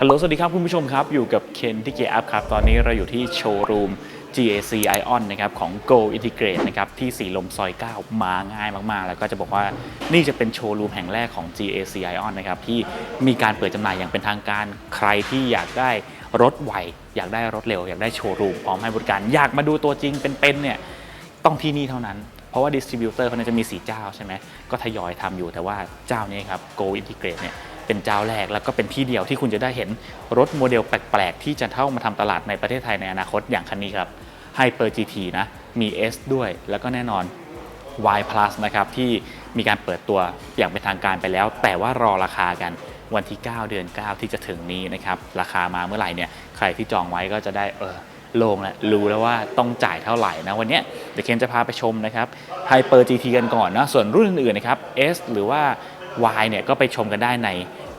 ฮัลโหล สวัสดีครับ คุณผู้ชมครับ อยู่กับเคนที่เกียร์อัพครับ ตอนนี้เราอยู่ที่โชว์รูม GAC Ion นะครับของ Go Integrate นะครับที่สีลมซอย 9 มาง่ายมาก ๆ แล้วก็จะบอกว่านี่จะเป็นโชว์รูมแห่งแรกของ GAC Ion นะครับที่มีการเปิดจำหน่ายอย่างเป็นทางการใครที่อยากได้รถไว อยากได้รถเร็ว อยากได้โชว์รูมพร้อมให้บริการ อยากมาดูตัวจริงเป็นๆเนี่ยต้องที่นี่เท่านั้นเพราะว่าดิสติบิวเตอร์เขาจะมี 4 เจ้าใช่ไหมก็ทยอยทำอยู่แต่ว่าเจ้านี้ครับ Go Integrate เนี่ย เป็นเจ้าแรก แล้วก็เป็นที่เดียวที่คุณจะได้เห็นรถโมเดลแปลก ๆ ที่จะเข้ามาทำตลาดในประเทศไทยในอนาคตอย่างคันนี้ครับ Hyper GT นะมี S ด้วยแล้วก็แน่นอน Y Plus นะครับที่มีการเปิดตัวอย่างเป็นทางการไปแล้ว แต่ว่ารอราคากันวันที่ 9 เดือน 9 ที่จะถึงนี้นะครับราคามาเมื่อไหร่เนี่ยใครที่จองไว้ก็จะได้เออโล่งแล้วรู้แล้วว่าต้องจ่ายเท่าไหร่นะวันนี้เดี๋ยวเคนจะพาไปชมนะครับ Hyper GT กันก่อนนะส่วนรุ่นอื่นๆนะครับ S หรือว่า Y เนี่ยก็ไปชมกันได้ใน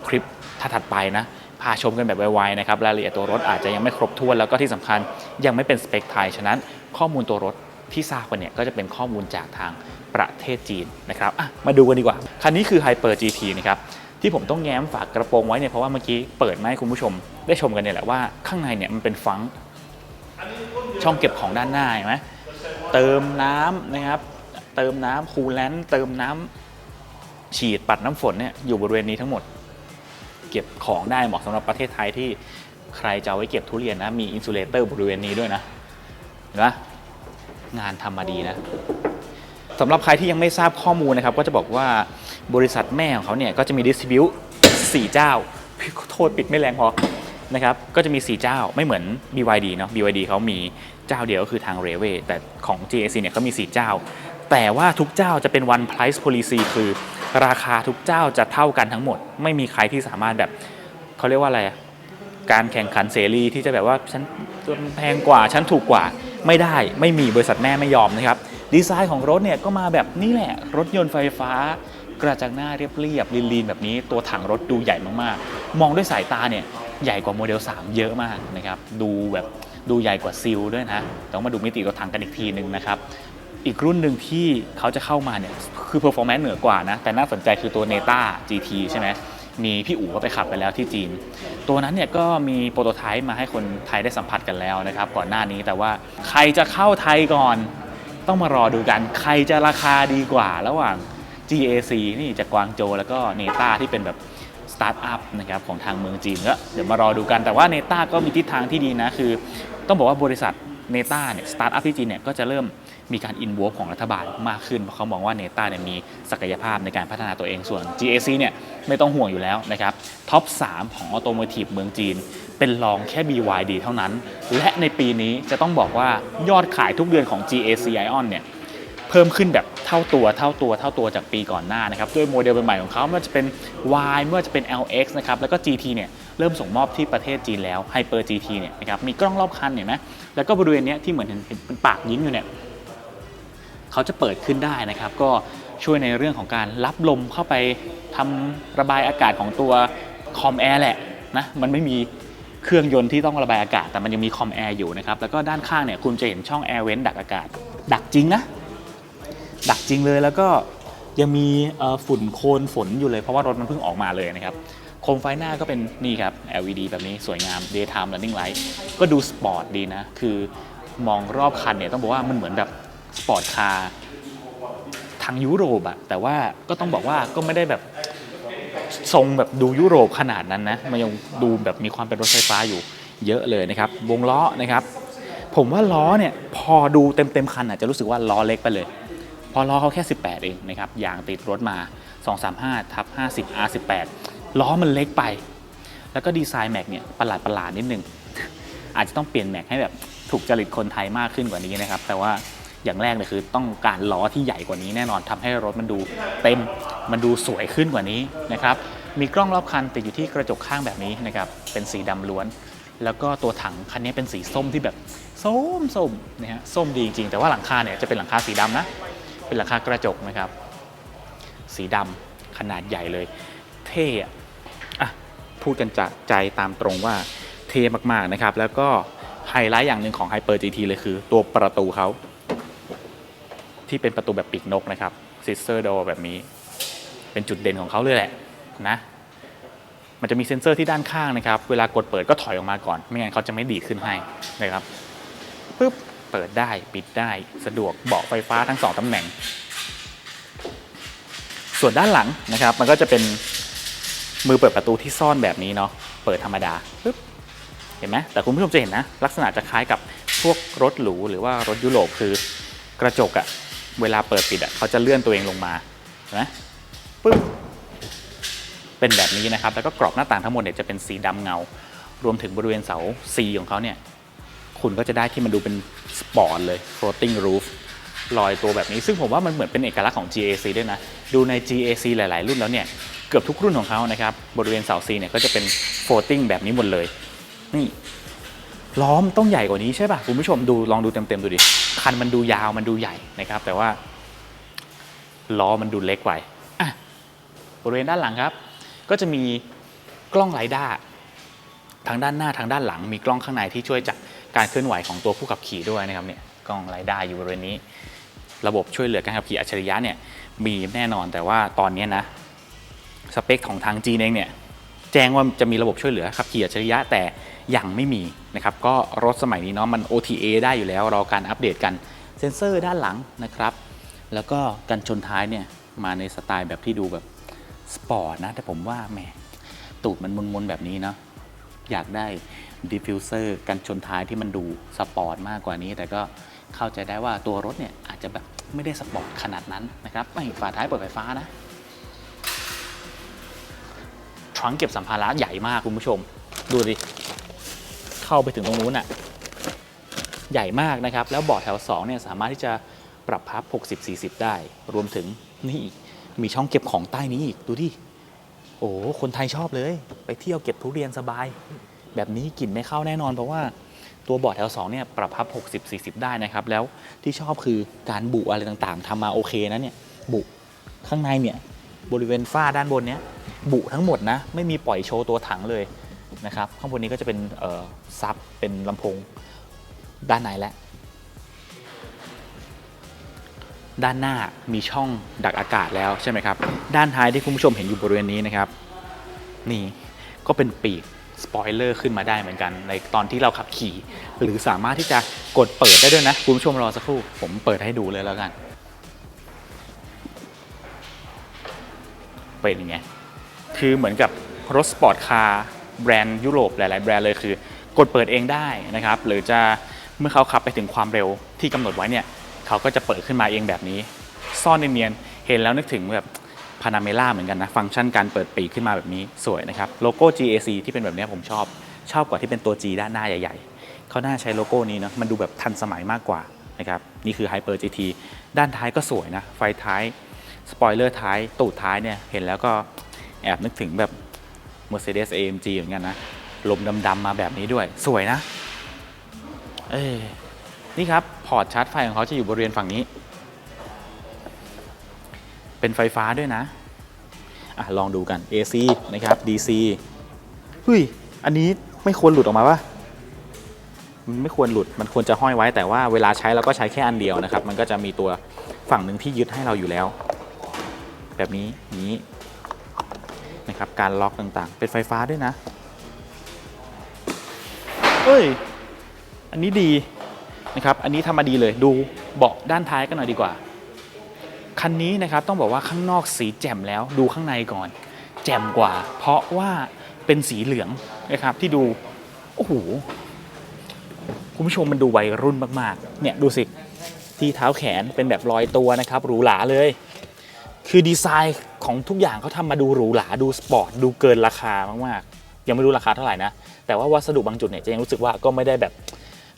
คลิปถัดไปนะ พาชมกันแบบไวๆนะครับรายละเอียดตัวรถอาจจะยังไม่ครบถ้วนแล้วก็ที่สำคัญยังไม่เป็นสเปคไทยฉะนั้นข้อมูลตัวรถที่ทราบกันเนี่ยก็จะเป็นข้อมูลจากทางประเทศจีนนะครับมาดูกันดีกว่า คันนี้คือ Hyper GT นะครับที่ผมต้องแง้มฝากกระโปรงไว้เนี่ยเพราะว่าเมื่อกี้เปิดมาให้คุณผู้ชมได้ชมกันเนี่ยแหละว่าข้างในเนี่ยมันเป็นฟังช่องเก็บของด้านหน้าเห็นไหมเติมน้ำนะครับ เติมน้ำคูลแลนต์เติมน้ำ ฉีดปัดน้ำฝนเนี่ยอยู่บริเวณนี้ทั้งหมด เก็บของได้เหมาะสำหรับประเทศไทยที่ใครจะไว้เก็บทุเรียนนะมีอินซูเลเตอร์บริเวณนี้ด้วยนะเห็นไหมงานทำมาดีนะสำหรับใครที่ยังไม่ทราบข้อมูลนะครับ ก็จะบอกว่าบริษัทแม่ของเขาเนี่ยก็จะมีดิสติบิวสี่เจ้าพี่ขอโทษปิดไม่แรงพอนะครับก็จะมี 4 เจ้าไม่เหมือน BYD เนาะ BYD เขามีเจ้าเดียวก็คือทาง r a i l w a y แต่ของ GAC เนี่ยเขามี 4 เจ้า แต่ว่าทุกเจ้าจะเป็น one price policy คือ ราคาทุกเจ้าจะเท่ากันทั้งหมด ไม่มีใครที่สามารถแบบเขาเรียกว่าอะไรการแข่งขันเสรีที่จะแบบว่าฉันแพงกว่าฉันถูกกว่าไม่ได้ไม่มีบริษัทแม่ไม่ยอมนะครับดีไซน์ของรถเนี่ยก็มาแบบนี่แหละ รถยนต์ไฟฟ้า กระจังหน้าเรียบๆลีนๆแบบนี้ตัวถังรถดูใหญ่มากๆ มองด้วยสายตาเนี่ยใหญ่กว่าโมเดล 3 เยอะมากนะครับ ดูแบบดูใหญ่กว่าซิลด้วยนะ ต้องมาดูมิติตัวถังกันอีกทีหนึ่งนะครับ อีกรุ่นหนึ่งที่เขาจะเข้ามาเนี่ยคือ performance เหนือกว่านะ แต่น่าสนใจคือตัว Neta GT ใช่ไหมมีพี่อู๋ก็ไปขับไปแล้วที่จีน ตัวนั้นเนี่ยก็มีโปรโตไทป์มาให้คนไทยได้สัมผัสกันแล้วนะครับก่อนหน้านี้แต่ว่าใครจะเข้าไทยก่อน ต้องมารอดูกัน ใครจะราคาดีกว่าระหว่าง GAC นี่จากกวางโจแล้วก็เนต้าที่เป็นแบบสตาร์ทอัพนะครับของทางเมืองจีนก็เดี๋ยวมารอดูกันแต่ว่าเนต้าก็มีทิศทางที่ดีนะคือ ต้องบอกว่าบริษัทเนต้าเนี่ยสตาร์ทอัพที่จีนเนี่ยก็จะเริ่ม มีการอินวอลของรัฐบาลมากขึ้นเพราะเขามองว่าเนต้าเนี่ยมีศักยภาพในการพัฒนาตัวเองส่วน GAC เนี่ยไม่ต้องห่วงอยู่แล้วนะครับท็อป 3 ของออโตโมทีฟเมืองจีน เป็นรองแค่ BYD เท่านั้น และในปีนี้จะต้องบอกว่ายอดขายทุกเดือนของ GAC Ion เนี่ยเพิ่มขึ้นแบบเท่าตัวเท่าตัวเท่าตัวจากปีก่อนหน้านะครับด้วยโมเดลใหม่ๆของเขาไม่ว่าจะเป็น Y ไม่ว่าจะเป็น LX นะครับแล้วก็ GT เนี่ยเริ่มส่งมอบที่ประเทศจีนแล้ว Hyper GT เนี่ยนะครับมีกล้องรอบคันเห็นไหมแล้วก็บริเวณเนี้ยที่เหมือนเห็นเห็นเป็นปากยิ้มอยู่เนี่ย เขาจะเปิดขึ้นได้นะครับ ก็ช่วยในเรื่องของการรับลมเข้าไปทำระบายอากาศของตัวคอมแอร์แหละนะมันไม่มีเครื่องยนต์ที่ต้องระบายอากาศ แต่มันยังมีคอมแอร์อยู่นะครับแล้วก็ด้านข้างเนี่ยคุณจะเห็นช่องแอร์เว้นดักอากาศ ดักจริงนะ ดักจริงเลยแล้วก็ยังมีฝุ่นโคลนฝนอยู่เลยเพราะว่ารถมันเพิ่งออกมาเลยนะครับโคมไฟหน้าก็เป็นนี่ครับ LED แบบนี้สวยงาม daytime running light ก็ดูสปอร์ตดีนะ คือมองรอบคันเนี่ยต้องบอกว่ามันเหมือนแบบ สปอร์ตคาร์ทางยุโรปอะแต่ว่าก็ต้องบอกว่าก็ไม่ได้แบบทรงแบบดูยุโรปขนาดนั้นนะมันยังดูแบบมีความเป็นรถไฟฟ้าอยู่เยอะเลยนะครับ วงล้อนะครับ ผมว่าล้อเนี่ยพอดูเต็มเต็มคันอาจจะรู้สึกว่าล้อเล็กไปเลย พอล้อเขาแค่ 18 เองนะครับยางติดรถมา 235ทับ50 R18 ล้อมันเล็กไป แล้วก็ดีไซน์แม็กเนี่ยประหลาดประหลาดนิดนึง อาจจะต้องเปลี่ยนแม็กให้แบบถูกจริตคนไทยมากขึ้นกว่านี้นะครับ แต่ว่า อย่างแรกเลยคือ ต้องการล้อที่ใหญ่กว่านี้แน่นอนทำให้รถมันดูเต็มมันดูสวยขึ้นกว่านี้นะครับมีกล้องรอบคันติดอยู่ที่กระจกข้างแบบนี้นะครับเป็นสีดำล้วน แล้วก็ตัวถังคันนี้เป็นสีส้มที่แบบส้มส้มนะฮะส้มดีจริงๆ แต่ว่าหลังคาเนี่ยจะเป็นหลังคาสีดำนะเป็นหลังคากระจกนะครับสีดำขนาดใหญ่เลย เท่อะอะพูดกันจากใจตามตรงว่าเท่มากๆนะครับ แล้วก็ไฮไลท์อย่างหนึ่งของ Hyper GT เลยคือ ตัวประตูเขา ที่เป็นประตูแบบปีกนกนะครับซิสเตอร์โดแบบนี้ เป็นจุดเด่นของเขาเลยแหละนะมันจะมีเซ็นเซอร์ที่ด้านข้างนะครับ เวลากดเปิดก็ถอยออกมาก่อน ไม่งั้นเขาจะไม่ดีขึ้นให้นะครับปึ๊บเปิดได้ปิดได้สะดวกเบาะไฟฟ้าทั้งสองตำแหน่ง ส่วนด้านหลังนะครับ มันก็จะเป็นมือเปิดประตูที่ซ่อนแบบนี้เนาะเปิดธรรมดาปึ๊บเห็นไหมแต่คุณผู้ชมจะเห็นนะ ลักษณะจะคล้ายกับพวกรถหรูหรือว่ารถยุโรปคือกระจกอะ เวลาเปิดปิดอะเขาจะเลื่อนตัวเองลงมาเห็นไหมปึ๊บเป็นแบบนี้นะครับ แล้วก็กรอบหน้าต่างทั้งหมดเนี่ยจะเป็นสีดำเงา รวมถึงบริเวณเสา C ของเขาเนี่ย คุณก็จะได้ที่มันดูเป็นสปอร์ตเลย floating roof ลอยตัวแบบนี้ ซึ่งผมว่ามันเหมือนเป็นเอกลักษณ์ของ GAC ด้วยนะ ดูใน GAC หลาย ๆ รุ่นแล้วเนี่ย เกือบทุกรุ่นของเขานะครับ บริเวณเสา C เนี่ยก็จะเป็น floating แบบนี้หมดเลย นี่ล้อมต้องใหญ่กว่านี้ใช่ป่ะคุณผู้ชมดูลองดูเต็ม ๆ ดูดิ คันมันดูยาวมันดูใหญ่นะครับ แต่ว่าล้อมันดูเล็กไปอะบริเวณด้านหลังครับ ก็จะมีกล้องไรด้าทางด้านหน้าทางด้านหลัง มีกล้องข้างในที่ช่วยจับการเคลื่อนไหวของตัวผู้ขับขี่ด้วยนะครับเนี่ยกล้องไรด้าอยู่บริเวณนี้ ระบบช่วยเหลือการขับขี่อัจฉริยะเนี่ยมีแน่นอนแต่ว่าตอนนี้นะสเปคของทางจีนเองเนี่ย แจ้งว่าจะมีระบบช่วยเหลือขับขี่อัจฉริยะแต่ยังไม่มีนะครับก็รถสมัยนี้เนาะมัน OTA ได้อยู่แล้วรอการอัปเดตกันเซ็นเซอร์ด้านหลังนะครับ แล้วก็กันชนท้ายเนี่ยมาในสไตล์แบบที่ดูแบบสปอร์ตนะ แต่ผมว่าแหมตูดมันมนๆแบบนี้เนาะอยากได้ดิฟฟิวเซอร์กันชนท้ายที่มันดูสปอร์ตมากกว่านี้ แต่ก็เข้าใจได้ว่าตัวรถเนี่ยอาจจะแบบไม่ได้สปอร์ตขนาดนั้นนะครับไม่ฝาท้ายเปิดไฟฟ้านะ ทรังเก็บสัมภาระใหญ่มากคุณผู้ชม ดูดิ เข้าไปถึงตรงนู้นอะใหญ่มากนะครับ แล้วเบาะแถว2เนี่ยสามารถที่จะปรับพับ 60-40 ได้ รวมถึงนี่มีช่องเก็บของใต้นี้อีก ดูดิ โอ้คนไทยชอบเลย ไปเที่ยวเก็บทุเรียนสบาย แบบนี้กลิ่นไม่เข้าแน่นอน เพราะว่าตัวเบาะแถว2เนี่ยปรับพับ 60-40 ได้นะครับ แล้วที่ชอบคือการบุอะไรต่างๆทำมาโอเคนะเนี่ยบุข้างในเนี่ยบริเวณฝ้าด้านบนเนี้ย บุทั้งหมดนะ ไม่มีปล่อยโชว์ตัวถังเลยนะครับ ข้างบนนี้ก็จะเป็นซับเป็นลำโพงด้านในและ ด้านหน้ามีช่องดักอากาศแล้วใช่ไหมครับ ด้านท้ายที่คุณผู้ชมเห็นอยู่บริเวณนี้นะครับ นี่ก็เป็นปีกสปอยเลอร์ขึ้นมาได้เหมือนกัน ในตอนที่เราขับขี่ หรือสามารถที่จะกดเปิดได้ด้วยนะ คุณผู้ชมรอสักครู่ ผมเปิดให้ดูเลยแล้วกัน เป็นยังไง คือเหมือนกับรถสปอร์ตคาร์แบรนด์ยุโรปหลาย ๆ แบรนด์เลยคือกดเปิดเองได้นะครับหรือจะเมื่อเขาขับไปถึงความเร็วที่กำหนดไว้เนี่ยเขาก็จะเปิดขึ้นมาเองแบบนี้ ซ่อนเนียนเห็นแล้วนึกถึงแบบพานาเมล่าเหมือนกันนะฟังก์ชันการเปิดปีกขึ้นมาแบบนี้สวยนะครับโลโก้ GAC ที่เป็นแบบนี้ผมชอบ ชอบกว่าที่เป็นตัว G ด้านหน้าใหญ่ ๆ เขาน่าใช้โลโก้นี้เนาะมันดูแบบทันสมัยมากกว่านะครับนี่คือ Hyper GT ด้านท้ายก็สวยนะ ไฟท้าย สปอยเลอร์ท้าย ตูดท้ายเนี่ยเห็นแล้วก็ แอบนึกถึงแบบ Mercedes AMG เหมือนกันนะ ลมดำๆมาแบบนี้ด้วย สวยนะ เอ้นี่ครับ พอร์ตชาร์จไฟของเขาจะอยู่บริเวณฝั่งนี้ เป็นไฟฟ้าด้วยนะอะลองดูกัน AC นะครับ DC เฮ้ย อันนี้ไม่ควรหลุดออกมาปะมันไม่ควรหลุด มันควรจะห้อยไว้แต่ว่าเวลาใช้เราก็ใช้แค่อันเดียวนะครับ มันก็จะมีตัวฝั่งหนึ่งที่ยึดให้เราอยู่แล้ว แบบนี้นี้ นะครับการล็อกต่างๆ เป็นไฟฟ้าด้วยนะเฮ้ยอันนี้ดีนะครับอันนี้ทำมาดีเลยดูเบาะด้านท้ายกันหน่อยดีกว่า คันนี้นะครับต้องบอกว่าข้างนอกสีแจ่มแล้วดูข้างในก่อน แจ่มกว่า เพราะว่าเป็นสีเหลืองนะครับที่ดูโอ้โหคุณผู้ชมมันดูวัยรุ่นมากๆ เนี่ยดูสิที่เท้าแขนเป็นแบบรอยตัวนะครับหรูหราเลย คือดีไซน์ ของทุกอย่างเขาทำมาดูหรูหราดูสปอร์ตดูเกินราคามากๆ ยังไม่รู้ราคาเท่าไหร่นะ แต่ว่าวัสดุบางจุดเนี่ยจะยังรู้สึกว่าก็ไม่ได้แบบ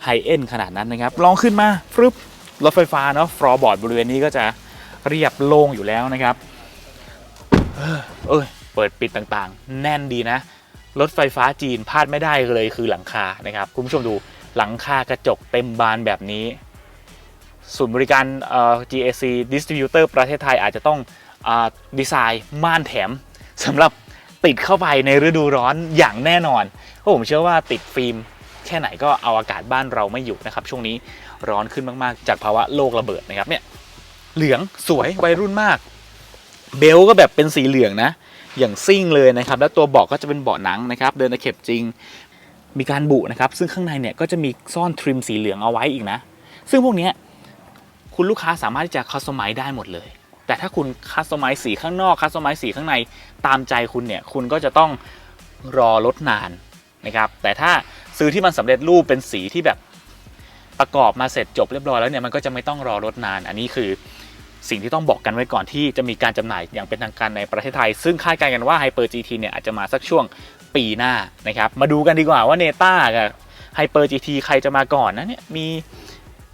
ไฮเอ็นขนาดนั้นนะครับ ลองขึ้นมาฟรึบรถไฟฟ้าเนาะฟลอร์บอร์ดบริเวณนี้ก็จะเรียบโล่งอยู่แล้วนะครับ เออเอยเปิดปิดต่างๆ แน่นดีนะ รถไฟฟ้าจีนพลาดไม่ได้เลยคือหลังคานะครับ คุณผู้ชมดูหลังคากระจกเต็มบานแบบนี้ ศูนย์บริการเอ่อ GAC Distributor ประเทศไทยอาจจะต้อง ดีไซน์ม่านแถมสำหรับติดเข้าไปในฤดูร้อนอย่างแน่นอนเพราะผมเชื่อว่าติดฟิล์มแค่ไหนก็เอาอากาศบ้านเราไม่อยู่นะครับ ช่วงนี้ร้อนขึ้นมากๆ จากภาวะโลกระเบิดนะครับเนี่ยเหลืองสวยวัยรุ่นมาก เบลก็แบบเป็นสีเหลืองนะ อย่างซิ่งเลยนะครับ แล้วตัวเบาะก็จะเป็นเบาะหนังนะครับ เดินตะเข็บจริง มีการบุนะครับ ซึ่งข้างในเนี่ยก็จะมีซ่อนทริมสีเหลืองเอาไว้อีกนะ ซึ่งพวกนี้คุณลูกค้าสามารถที่จะคัสตอมไมซ์ได้หมดเลย แต่ถ้าคุณคัสตอมไมซ์สีข้างนอกคัสตอมไมซ์สีข้างในตามใจคุณเนี่ยคุณก็จะต้องรอลดนานนะครับแต่ถ้าซื้อที่มันสำเร็จรูปเป็นสีที่แบบประกอบมาเสร็จจบเรียบร้อยแล้วเนี่ยมันก็จะไม่ต้องรอลดนาน อันนี้คือสิ่งที่ต้องบอกกันไว้ก่อนที่จะมีการจำหน่ายอย่างเป็นทางการในประเทศไทย ซึ่งคาดการณ์กันว่า Hyper GT เนี่ยอาจจะมาสักช่วงปีหน้านะครับมาดูกันดีกว่าว่าเนต้ากับ Hyper GT ใครจะมาก่อนนะเนี่ยมี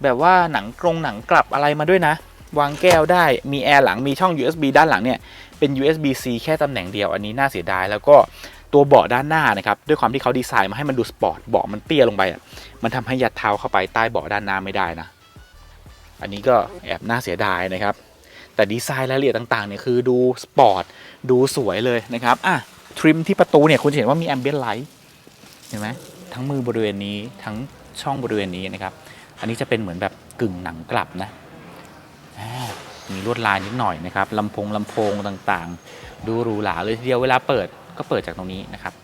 แบบว่าหนังกรงหนังกลับอะไรมาด้วยนะ วางแก้วได้มีแอร์หลังมีช่อง USB ด้านหลังเนี่ยเป็น USB-C แค่ตำแหน่งเดียวอันนี้น่าเสียดายแล้วก็ตัวเบาะด้านหน้านะครับด้วยความที่เขาดีไซน์มาให้มันดูสปอร์ตเบาะมันเตี้ยลงไปอะมันทำให้ยัดเท้าเข้าไปใต้เบาะด้านหน้าไม่ได้นะ อันนี้ก็แอบน่าเสียดายนะครับ แต่ดีไซน์รายละเอียดต่างๆเนี่ยคือดูสปอร์ตดูสวยเลยนะครับอะทริมที่ประตูเนี่ยคุณจะเห็นว่ามีแอมเบียนไลท์เห็นไหมทั้งมือบริเวณนี้ทั้งช่องบริเวณนี้นะครับ อันนี้จะเป็นเหมือนแบบกึ่งหนังกลับนะ มีลวดลายนิดหน่อยนะครับลำโพงลำโพงต่างๆ ดูหรูหราเลยทีเดียวเวลาเปิดก็เปิดจากตรงนี้นะครับ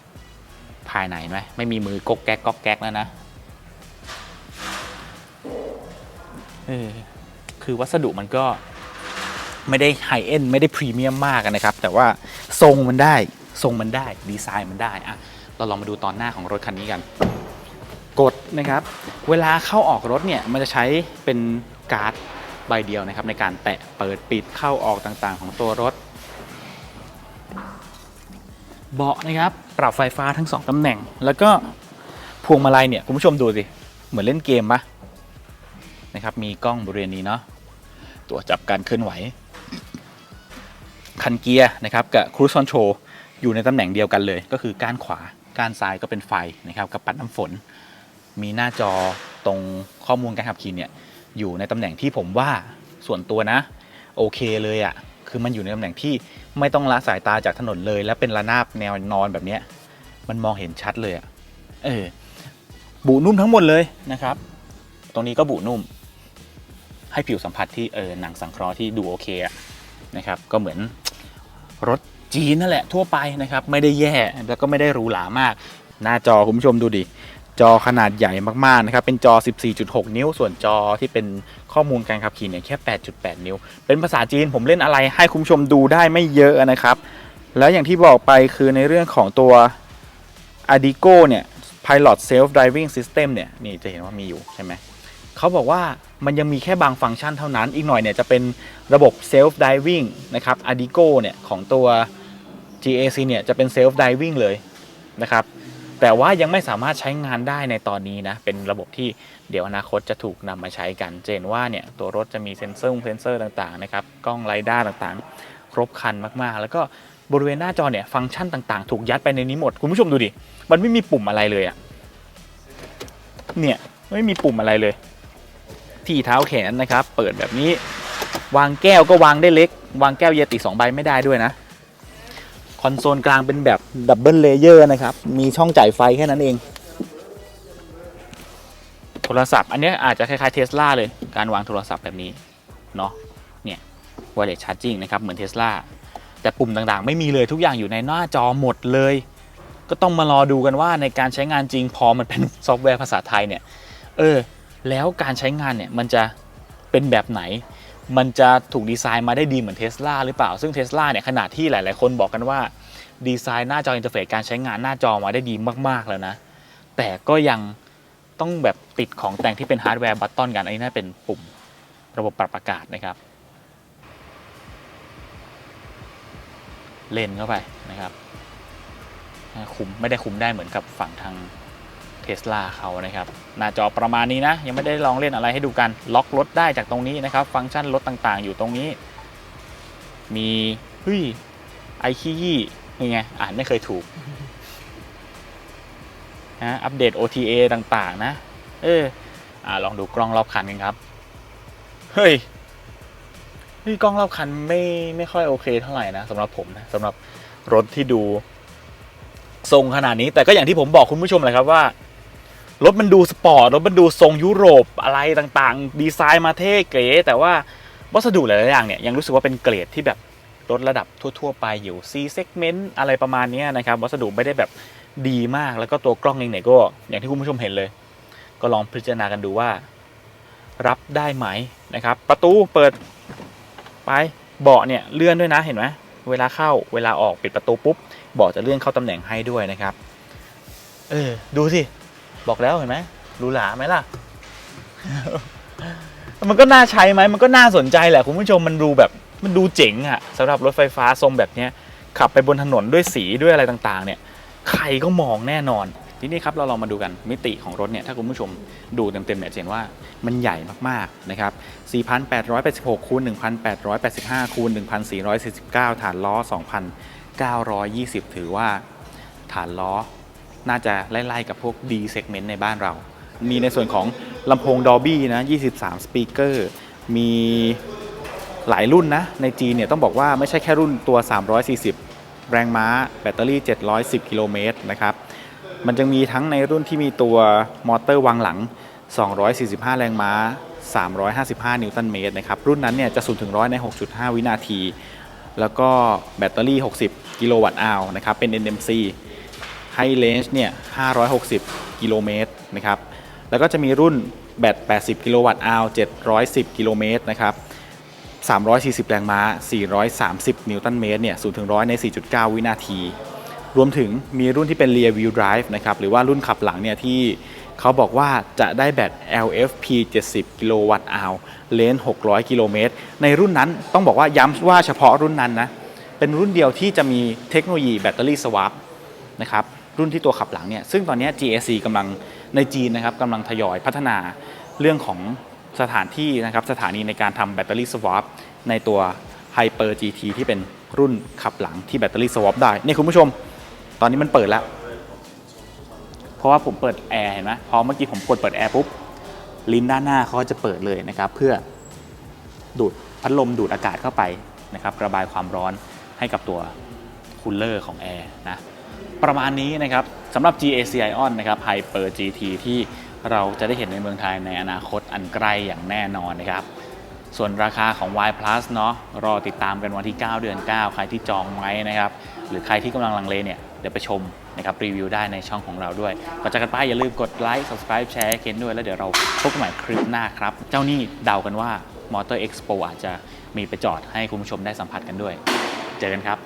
ภายในไหมไม่มีมือกกแก๊กก๊อกแก๊กแล้วนะเออคือวัสดุมันก็ไม่ได้ไฮเอ็นไม่ได้พรีเมียมมากนะครับ แต่ว่าทรงมันได้ทรงมันได้ดีไซน์มันได้อะเราลองมาดูตอนหน้าของรถคันนี้กัน กดนะครับ เวลาเข้าออกรถเนี่ย มันจะใช้เป็นการ์ด ใบเดียวนะครับในการแตะเปิดปิดเข้าออกต่างๆ ของตัวรถ เบาะนะครับ ปรับไฟฟ้าทั้งสองตำแหน่ง แล้วก็พวงมาลัยเนี่ยคุณผู้ชมดูสิ เหมือนเล่นเกมปะนะครับมีกล้องบริเวณนี้เนาะตัวจับการเคลื่อนไหว คันเกียร์นะครับกับครู i คอนโทรอยู่ในตำแหน่งเดียวกันเลย ก็คือก้านขวาก้านซ้ายก็เป็นไฟนะครับกับปัดน้ำฝน มีหน้าจอตรงข้อมูลการขับขี่เนี่ย อยู่ในตำแหน่งที่ผมว่าส่วนตัวนะ โอเคเลยอะ่ะคือมันอยู่ในตำแหน่งที่ไม่ต้องละสายตาจากถนนเลย และเป็นระนาบแนวนอนแบบเนี้ยมันมองเห็นชัดเลยอะ่ะเออบุนุ่มทั้งหมดเลยนะครับ ตรงนี้ก็บุนุ่ม ให้ผิวสัมผัสที่เออหนังสังเคราะห์ที่ดูโอเคอะนะครับ ก็เหมือนรถจีนนั่นแหละทั่วไปนะครับ ไม่ได้แย่แล้วก็ไม่ได้หรูหรามาก หน้าจอคุณผู้ชมดูดิ จอขนาดใหญ่มากๆนะครับ เป็นจอ 14.6 นิ้ว ส่วนจอที่เป็นข้อมูลการขับขี่เนี่ยแค่ 8.8 นิ้ว เป็นภาษาจีนผมเล่นอะไรให้คุณผู้ชมดูได้ไม่เยอะนะครับ แล้วอย่างที่บอกไปคือในเรื่องของตัว Adigo เนี่ย Pilot Self Driving System เนี่ย นี่จะเห็นว่ามีอยู่ใช่ไหม เขาบอกว่ามันยังมีแค่บางฟังก์ชันเท่านั้น อีกหน่อยเนี่ยจะเป็นระบบ Self Driving นะครับ Adigo เนี่ยของตัว GAC เนี่ยจะเป็น Self Driving เลยนะครับ แต่ว่ายังไม่สามารถใช้งานได้ในตอนนี้นะ เป็นระบบที่เดี๋ยวอนาคตจะถูกนำมาใช้กัน เจนว่าเนี่ยตัวรถจะมีเซ็นเซอร์เซ็นเซอร์ต่างๆนะครับ กล้องไรด้าต่างๆ ครบครันมากๆ แล้วก็บริเวณหน้าจอเนี่ยฟังก์ชันต่างๆ ถูกยัดไปในนี้หมด คุณผู้ชมดูดิ มันไม่มีปุ่มอะไรเลยอะเนี่ยไม่มีปุ่มอะไรเลย ที่เท้าแขนนะครับ เปิดแบบนี้ วางแก้วก็วางได้เล็ก วางแก้วเยติสองใบไม่ได้ด้วยนะ คอนโซลกลางเป็นแบบดับเบิลเลเยอร์นะครับ มีช่องจ่ายไฟแค่นั้นเอง โทรศัพท์ อันนี้อาจจะคล้ายๆเทสลาเลย การวางโทรศัพท์แบบนี้ เนาะเนี่ย wireless charging นะครับ เหมือนเทสลาแต่ปุ่มต่างๆ ไม่มีเลยทุกอย่างอยู่ในหน้าจอหมดเลย ก็ต้องมารอดูกันว่าในการใช้งานจริงพอมันเป็นซอฟต์แวร์ภาษาไทยเนี่ย เออ แล้วการใช้งานเนี่ยมันจะเป็นแบบไหน มันจะถูกดีไซน์มาได้ดีเหมือนเทสลาหรือเปล่า ซึ่งเทสลาเนี่ยขนาดที่หลาย ๆ คนบอกกันว่าดีไซน์หน้าจออินเทอร์เฟซการใช้งานหน้าจอมาได้ดีมาก ๆ แล้วนะ แต่ก็ยังต้องแบบติดของแต่งที่เป็นฮาร์ดแวร์บัตตอนกันอันนี้น่าเป็นปุ่มระบบปรับอากาศนะครับ เลนเข้าไปนะครับคุมไม่ได้คุมได้เหมือนกับฝั่งทาง เทสลาเขานะครับ หน้าจอประมาณนี้นะ ยังไม่ได้ลองเล่นอะไรให้ดูกัน ล็อกรถได้จากตรงนี้นะครับ ฟังก์ชันรถต่างๆ อยู่ตรงนี้ มีเฮ้ยไอคียี่นี่ไง อ่านไม่เคยถูกนะอัปเดต OTA ต่างๆ นะ เอออ่าลองดูกล้องรอบคันกันครับ เฮ้ยเฮ้ยกล้องรอบคันไม่ไม่ค่อยโอเคเท่าไหร่นะสำหรับผมนะสำหรับรถที่ดูทรงขนาดนี้แต่ก็อย่างที่ผมบอกคุณผู้ชมเลยครับว่า รถมันดูสปอร์ตรถมันดูทรงยุโรปอะไรต่างๆ ดีไซน์มาเท่เก๋แต่ว่าวัสดุหลายๆอย่างเนี่ยยังรู้สึกว่าเป็นเกรดที่แบบรถระดับทั่ว ๆ ไปอยู่ C segment อะไรประมาณนี้นะครับ วัสดุไม่ได้แบบดีมากแล้วก็ตัวกล้องเองเนี่ยก็อย่างที่คุณผู้ชมเห็นเลย ก็ลองพิจารณากันดูว่า รับได้ไหมนะครับ ประตูเปิดไปเบาะเนี่ยเลื่อนด้วยนะเห็นไหมเวลาเข้าเวลาออกปิดประตูปุ๊บเบาะจะเลื่อนเข้าตำแหน่งให้ด้วยนะครับ เออ ดูสิ บอกแล้วเห็นไหมหรูหราไหมล่ะ มันก็น่าใช้ไหมมันก็น่าสนใจแหละคุณผู้ชมมันดูแบบมันดูเจ๋งอะสำหรับรถไฟฟ้าทรงแบบเนี้ยขับไปบนถนนด้วยสีด้วยอะไรต่างๆ เนี่ย ใครก็มองแน่นอน ทีนี้ครับเราลองมาดูกันมิติของรถเนี่ยถ้าคุณผู้ชมดูเต็มๆเนี่ยจะเห็นว่ามันใหญ่มากๆนะครับ 4,886คูณ1,885คูณ1,449 ฐานล้อ 2,920 ถือว่าฐานล้อ น่าจะไล่ๆกับพวก D segment ในบ้านเรา มีในส่วนของลำโพง Dolby นะ 23สปีกเกอร์มีหลายรุ่นนะ ในจีนเนี่ยต้องบอกว่าไม่ใช่แค่รุ่นตัว 340 แรงม้า แบตเตอรี่ 710 กิโลเมตรนะครับ มันจะมีทั้งในรุ่นที่มีตัวมอเตอร์วางหลัง 245 แรงม้า 355 นิวตันเมตรนะครับ รุ่นนั้นเนี่ยจะ0ถึง100ใน 6.5 วินาที แล้วก็แบตเตอรี่ 60 กิโลวัตต์อาวนะครับ เป็น NMC ให้เลนจ์เนี่ย 560 กิโลเมตรนะครับ แล้วก็จะมีรุ่นแบต 80 กิโลวัตต์อาว710 กิโลเมตรนะครับ 340 แรงม้า 430 นิวตันเมตรเนี่ย 0 ถึง 100 ใน 4.9 วินาที รวมถึงมีรุ่นที่เป็น rear wheel drive นะครับ หรือว่ารุ่นขับหลังเนี่ยที่เขาบอกว่าจะได้แบต LFP 70 กิโลวัตต์อาวเลนส์600 กิโลเมตร ในรุ่นนั้นต้องบอกว่าย้ำว่าเฉพาะรุ่นนั้นนะ เป็นรุ่นเดียวที่จะมีเทคโนโลยีแบตเตอรี่สวาปนะครับ รุ่นที่ตัวขับหลังเนี่ยซึ่งตอนนี้ GAC กำลังในจีนนะครับกำลังทยอยพัฒนาเรื่องของสถานที่นะครับสถานีในการทำแบตเตอรี่สวาปในตัว Hyper GT ที่เป็นรุ่นขับหลังที่แบตเตอรี่สวอปได้นี่คุณผู้ชม ตอนนี้มันเปิดแล้ว เพราะว่าผมเปิดแอร์เห็นไหมพอเมื่อกี้ผมกดเปิดแอร์ปุ๊บลิ้นด้านหน้าเขาก็จะเปิดเลยนะครับเพื่อดูดพัดลมดูดอากาศเข้าไปนะครับระบายความร้อนให้กับตัวคูลเลอร์ของแอร์นะ ประมาณนี้นะครับสำหรับ GAC Ion นะครับ Hyper GT ที่เราจะได้เห็นในเมืองไทยในอนาคตอันใกล้อย่างแน่นอนนะครับ ส่วนราคาของ Y Plus เนาะรอติดตามกันวันที่ 9 เดือน 9 ใครที่จองไว้นะครับ หรือใครที่กำลังลังเลเนี่ยเดี๋ยวไปชมนะครับรีวิวได้ในช่องของเราด้วยก่อนจากกันไปอย่าลืมกดไลค์ subscribe แชร์เคนด้วย แล้วเดี๋ยวเราพบกันใหม่คลิปหน้าครับ เจ้านี่เดากันว่า Motor Expo อาจจะมีไปจอดให้คุณผู้ชมได้สัมผัสกันด้วย เจอกันครับ